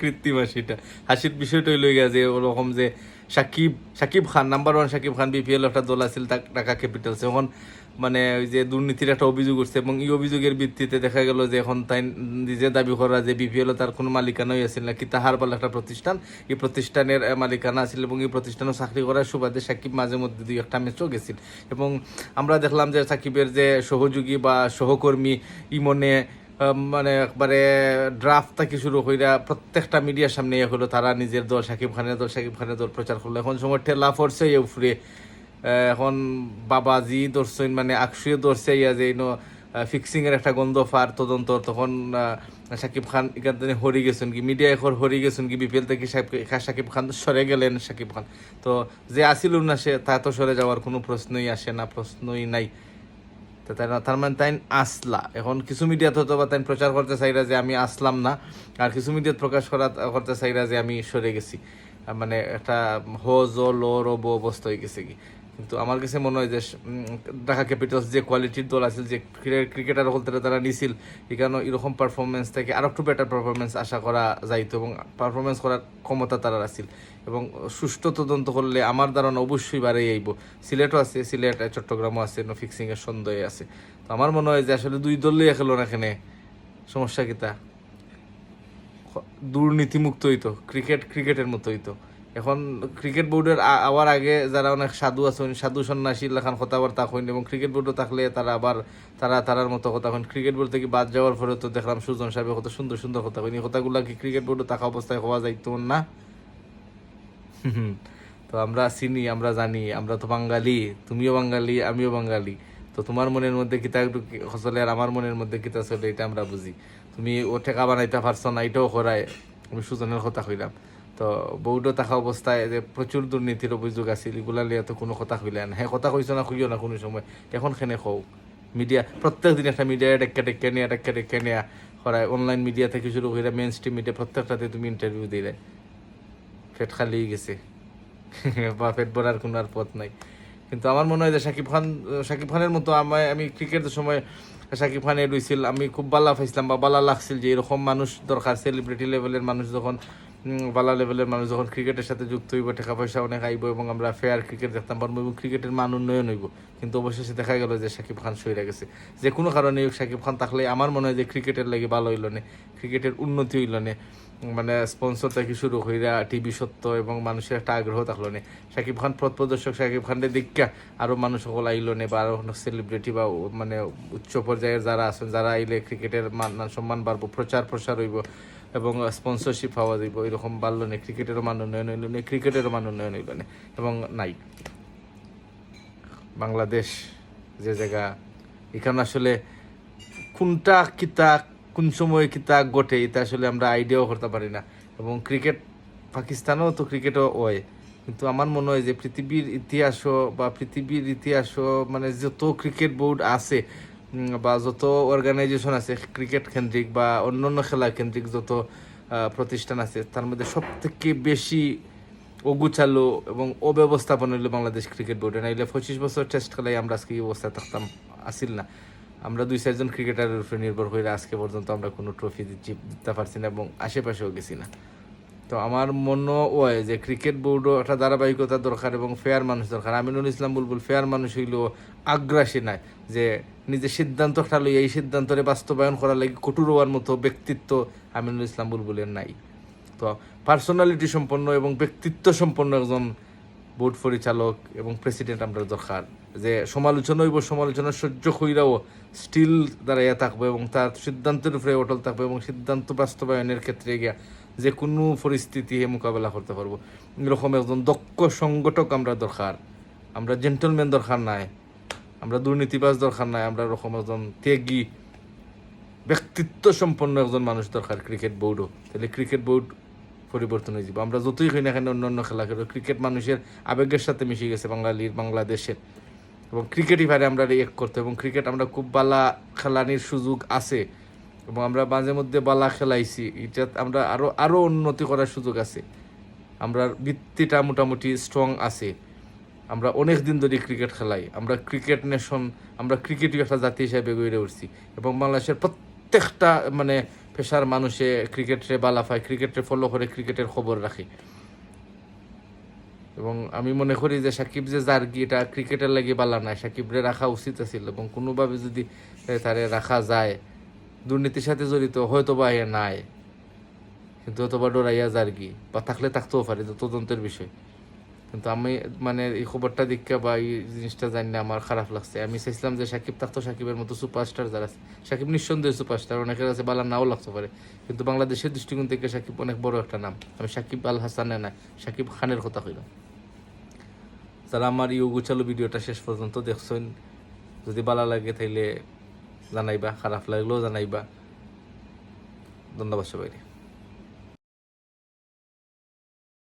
কৃত্রিম হাসিটা। হাসির বিষয়টা হইল গিয়া যে ওরকম যে Shakib Shakib Khan number one Shakib Khan BPL একটা দল আছিল ঢাকা ক্যাপিটালস এখন মানে ওই যে দুর্নীতির একটা অভিযোগ উঠছে এবং এই অভিযোগের ভিত্তিতে দেখা গেল যে এখন তাই নিজে দাবি করা যে বিপিএল তার কোনো মালিকানাই আছিল না, কি তাহার বলে একটা প্রতিষ্ঠান? এই প্রতিষ্ঠানের মালিকানা আছিল এবং এই প্রতিষ্ঠানও চাকরি করার সুবাদে সাকিব মাঝে মধ্যে দুই একটা ম্যাচও গেছিল। এবং আমরা দেখলাম যে সাকিবের যে সহযোগী বা সহকর্মী ইমনে মানে একবারে ড্রাফট থেকে শুরু কইরা প্রত্যেকটা মিডিয়ার সামনে ইয়ে হলো, তারা নিজের দল সাকিব খানের দল সাকিব খানের দল প্রচার করল। এখন সময় ঠেলা পড়ছে ইয়ে উফরে এখন বাবাজি ধরছেন মানে আকসুয়ে ধরছে ইয়া যে, ইনো ফিক্সিং এর একটা গন্ধ ফার তদন্ত। তখন সাকিব খান এখান থেকে হরি গেছেন কি মিডিয়া এখন হরি গেছেন কি, বিপিএল থেকে সাকিব খান সরে গেলেন সাকিব খান। তো যে আসিল না সে, তা তো সরে যাওয়ার কোনো প্রশ্নই আসে না, প্রশ্নই নাই। তার মানে তাই আসলা। এখন কিছু মিডিয়াত হয়তো বা তাই প্রচার করতে চাইরা যে আমি আসলাম না, আর কিছু মিডিয়াত প্রকাশ করা, করতে চাইরা যে আমি সরে গেছি। মানে একটা হ জ ল র ব অবস্থা হয়ে গেছে কি। কিন্তু আমার কাছে মনে হয় যে ঢাকা ক্যাপিটালস যে কোয়ালিটির দল আছে যে ক্রিকেটার হলতে তারা নিছিল এখানে এরকম পারফরমেন্স থেকে আরও একটু বেটার পারফরমেন্স আশা করা যাইতো এবং পারফরমেন্স করার ক্ষমতা তারা আছিল। এবং সুষ্ঠু তদন্ত করলে আমার ধারণা অবশ্যই বাড়ে আইব। সিলেটও আছে, সিলেট, চট্টগ্রামও আছে নো ফিক্সিং সন্দেহে আছে। তো আমার মনে হয় যে আসলে দুই দলই খেলো না এখানে সমস্যা কিতা। দুর্নীতিমুক্ত হইতো ক্রিকেট ক্রিকেটের মতো হইতো। এখন ক্রিকেট বোর্ডের আ- আওয়ার আগে যারা অনেক সাধু আছেন, সাধু সন্ন্যাসী লেখান কথাবার্তা হইন এবং ক্রিকেট বোর্ডও থাকলে তারা আবার তারা, তারার মতো কথা হইন ক্রিকেট বোর্ড থেকে বাদ যাওয়ার পরে তো দেখলাম সুজন সাহেব কত সুন্দর সুন্দর কথা কইনি। কথাগুলা কি ক্রিকেট বোর্ডও থাকা অবস্থায় হওয়া যাইতো না? তো আমরা চিনি, আমরা জানি, আমরা তো বাঙালি, তুমিও বাঙালি, আমিও বাঙালি। তো তোমার মনের মধ্যে কিতা একটু চলে আর আমার মনের মধ্যে কিতা চলে, এটা আমরা বুঝি। তুমি ও ঠেকা বানাইতে পারছ না, এটাও করায় আমি সুজনের কথা কইলাম। তো বৌডো থাকা অবস্থায় যে প্রচুর দুর্নীতির অভিযোগ আছিল, এগুলা লিয়ে তো কোনো কথা কইলে না। হ্যাঁ কথা কইছো না, কইও না কোনো সময়। এখন খেনে কও? মিডিয়া, প্রত্যেক দিন একটা মিডিয়া ডেক্কা ডেক্কা নিয়ে ডেক্কা ডেক্কা নিয়ে। করায় অনলাইন মিডিয়া থেকে শুরু করে মেন স্ট্রিম মিডিয়া প্রত্যেকটাতে তুমি ইন্টারভিউ দিলে। পেট খালি গেছে। বা পেট ভরার কোনো আর পথ নাই। কিন্তু আমার মনে হয় যে সাকিব খান, সাকিব খানের মতো আমি আমি ক্রিকেটের সময় সাকিব খানে রইছিল আমি খুব বালা পাইছিলাম বা বালা লাগছিল যে এরকম মানুষ দরকার সেলিব্রিটি লেভেলের মানুষ যখন বালা লেভেলের মানুষ যখন ক্রিকেটের সাথে যুক্ত হইব, টাকা পয়সা অনেক আইব এবং আমরা ফেয়ার ক্রিকেট দেখতাম পারব এবং ক্রিকেটের মান উন্নয়ন হইব। কিন্তু অবশেষে দেখা গেল যে শাকিব খান সইরা গেছে। যে কোনো কারণে শাকিব খান থাকলে আমার মনে হয় যে ক্রিকেটের লাগে ভালো হইল না ক্রিকেটের উন্নতি হইল না। মানে স্পন্সর থেকে শুরু হইরা টিভি সত্য এবং মানুষের একটা আগ্রহ থাকল নে। শাকিব খান পথ প্রদর্শক শাকিব খানের দীক্ষা আরও মানুষ সকল আইলো নে বা আরও সেলিব্রিটি বা মানে উচ্চ পর্যায়ের যারা আছেন, যারা আইলে ক্রিকেটের মান সম্মান বাড়বো প্রচার প্রসার হইব। এবং স্পন্সরশিপ পাওয়া যাইব। এরকম বাড়লো নে, ক্রিকেটেরও মান উন্নয়ন হইল নে, ক্রিকেটেরও মান উন্নয়ন হইল নে, এবং নাই। বাংলাদেশ যে জায়গা, এখানে আসলে কোনটা কিতা, কোন সময় কিতা ঘটে, এটা আসলে আমরা আইডিয়াও করতে পারি না। এবং ক্রিকেট, পাকিস্তানও তো ক্রিকেটও হয়। কিন্তু আমার মনে হয় যে পৃথিবীর ইতিহাসও বা পৃথিবীর ইতিহাসও মানে যত ক্রিকেট বোর্ড আছে বা যত অর্গানাইজেশন আছে ক্রিকেট কেন্দ্রিক বা অন্যান্য খেলা কেন্দ্রিক যত প্রতিষ্ঠান আছে, তার মধ্যে সব থেকে বেশি অগুচালো এবং অব্যবস্থাপনা হইল বাংলাদেশ ক্রিকেট বোর্ডে নাইলে পঁচিশ বছর টেস্ট খেলাই আমরা আজকে এই অবস্থায় থাকতাম, আসিল না। আমরা দুই চারজন ক্রিকেটারের উপরে নির্ভর করে আজকে পর্যন্ত আমরা কোনো ট্রফি জিততে পারছি না এবং আশেপাশেও গেছি না। তো আমার মনে হয় যে ক্রিকেট বোর্ডও একটা ধারাবাহিকতা দরকার এবং ফেয়ার মানুষ দরকার। আমিনুল ইসলাম বুলবুল ফেয়ার মানুষ হইলেও আগ্রাসী নাই যে নিজের সিদ্ধান্ত একটা লই এই সিদ্ধান্তরে বাস্তবায়ন করার লাগে কঠোর হওয়ার মতো ব্যক্তিত্ব আমিনুল ইসলাম বুলবুলের নাই। তো পার্সোনালিটি সম্পন্ন এবং ব্যক্তিত্ব সম্পন্ন একজন বোর্ড পরিচালক এবং প্রেসিডেন্ট আমরা দরকার। যে সমালোচনা হইব, সমালোচনা সহ্য কইরাও স্টিল দাঁড়াইয়া থাকবে এবং তার সিদ্ধান্তের উপরে অটল থাকবে এবং সিদ্ধান্ত বাস্তবায়নের ক্ষেত্রে গিয়া যে কোনো পরিস্থিতি মোকাবেলা করতে পারব। এরকম একজন দক্ষ সংগঠক আমরা দরকার। আমরা জেন্টলম্যান দরকার নাই। আমরা দুর্নীতিবাজ দরকার নাই। আমরা এরকম একজন ত্যাগী ব্যক্তিত্ব সম্পন্ন একজন মানুষ দরকার ক্রিকেট বোর্ডও তাহলে ক্রিকেট বোর্ড পরিবর্তন হয়ে যাবে। আমরা যতই হই না কেন অন্য খেলা খেলো ক্রিকেট মানুষের আবেগের সাথে মিশে গেছে বাঙালির বাংলাদেশের। এবং ক্রিকেটই পারে আমরা এক করতে এবং ক্রিকেট আমরা খুব বালা খেলানির সুযোগ আছে। এবং আমরা মাঝে মধ্যে বালা খেলাইছি। এটা আমরা আরও আরও উন্নতি করার সুযোগ আছে। আমরা ভিত্তিটা মোটামুটি স্ট্রং আছে। আমরা অনেক দিন ধরে ক্রিকেট খেলাই। আমরা ক্রিকেট নেশন আমরা ক্রিকেটই একটা জাতি হিসাবে গড়ে উঠছি। এবং বাংলাদেশের প্রত্যেকটা মানে পেশার মানুষে ক্রিকেটে বালা পায় ক্রিকেটে ফলো করে ক্রিকেটের খবর রাখে। এবং আমি মনে করি যে সাকিব যে যার জার্গি এটা ক্রিকেটের লাগি বালা নাই, সাকিবরে রাখা উচিত আছিল। এবং কোনোভাবে যদি তারে রাখা যায় দুর্নীতির সাথে জড়িত হয়তো বা এ নাই। কিন্তু হয়তো বা ডরাইয়া জার্গি বা থাকলে থাকতেও পারে তদন্তের বিষয়। কিন্তু আমি মানে এই খবরটা দীক্ষা বা এই জিনিসটা জানি না আমার খারাপ লাগছে। আমি চাইছিলাম যে সাকিব থাকতো সাকিবের মতো সুপারস্টার যারা আছে। সাকিব নিঃসন্দেহে সুপারস্টার, অনেকের কাছে বালা নাও লাগতে পারে। কিন্তু বাংলাদেশের দৃষ্টিকোণ থেকে সাকিব অনেক বড় একটা নাম। আমি সাকিব আল হাসানে না, সাকিব খানের কথা কইলাম। যারা আমার ইউ গুছালো ভিডিওটা শেষ পর্যন্ত দেখছেন, যদি বালা লাগে তাইলে জানাইবা খারাপ লাগলেও জানাইবা। ধন্যবাদ সবাই